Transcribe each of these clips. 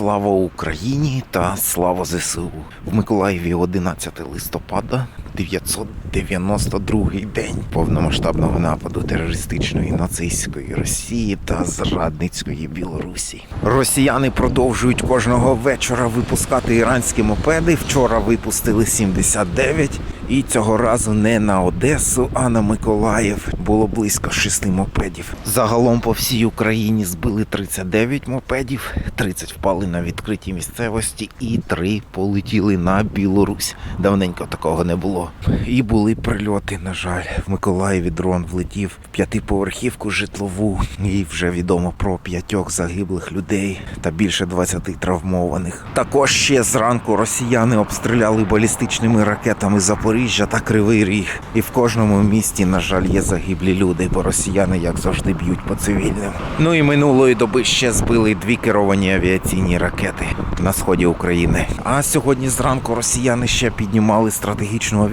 Слава Україні та слава ЗСУ. В Миколаєві 11 листопада, 992 день повномасштабного нападу терористичної нацистської Росії та зрадницької Білорусі. Росіяни продовжують кожного вечора випускати іранські мопеди. Вчора випустили 79. І цього разу не на Одесу, а на Миколаїв було близько шести мопедів. Загалом по всій Україні збили 39 мопедів, 30 впали на відкритій місцевості і 3 полетіли на Білорусь. Давненько такого не було. І були прильоти, на жаль. В Миколаєві дрон влетів в п'ятиповерхівку житлову. І вже відомо про п'ятьох загиблих людей та більше 20 травмованих. Також ще зранку росіяни обстріляли балістичними ракетами Запоріжжя та Кривий Ріг. І в кожному місті, на жаль, є загиблі люди, бо росіяни, як завжди, б'ють по цивільним. Ну і минулої доби ще збили дві керовані авіаційні ракети на сході України. А сьогодні зранку росіяни ще піднімали стратегічну.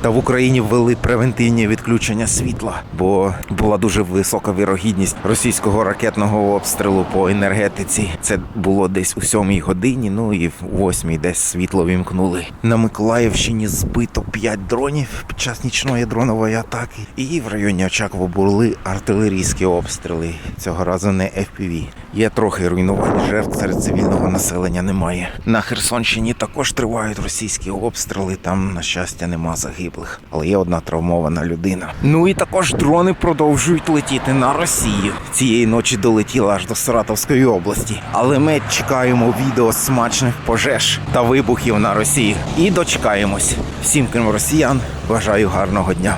Та в Україні ввели превентивні відключення світла, бо була дуже висока вірогідність російського ракетного обстрілу по енергетиці. Це було десь у сьомій годині. Ну і в восьмій десь світло вімкнули. На Миколаївщині збито 5 дронів під час нічної дронової атаки. І в районі Очакова були артилерійські обстріли. Цього разу не FPV. Є трохи руйнувань жертв серед цивільного населення немає. На Херсонщині також тривають російські обстріли. Там, на щастя, нема загиблих, але є одна травмована людина. Ну і також дрони продовжують летіти на Росію. Цієї ночі долетіла аж до Саратовської області. Але ми чекаємо відео смачних пожеж та вибухів на Росії. І дочекаємось. Всім крім росіян, бажаю гарного дня.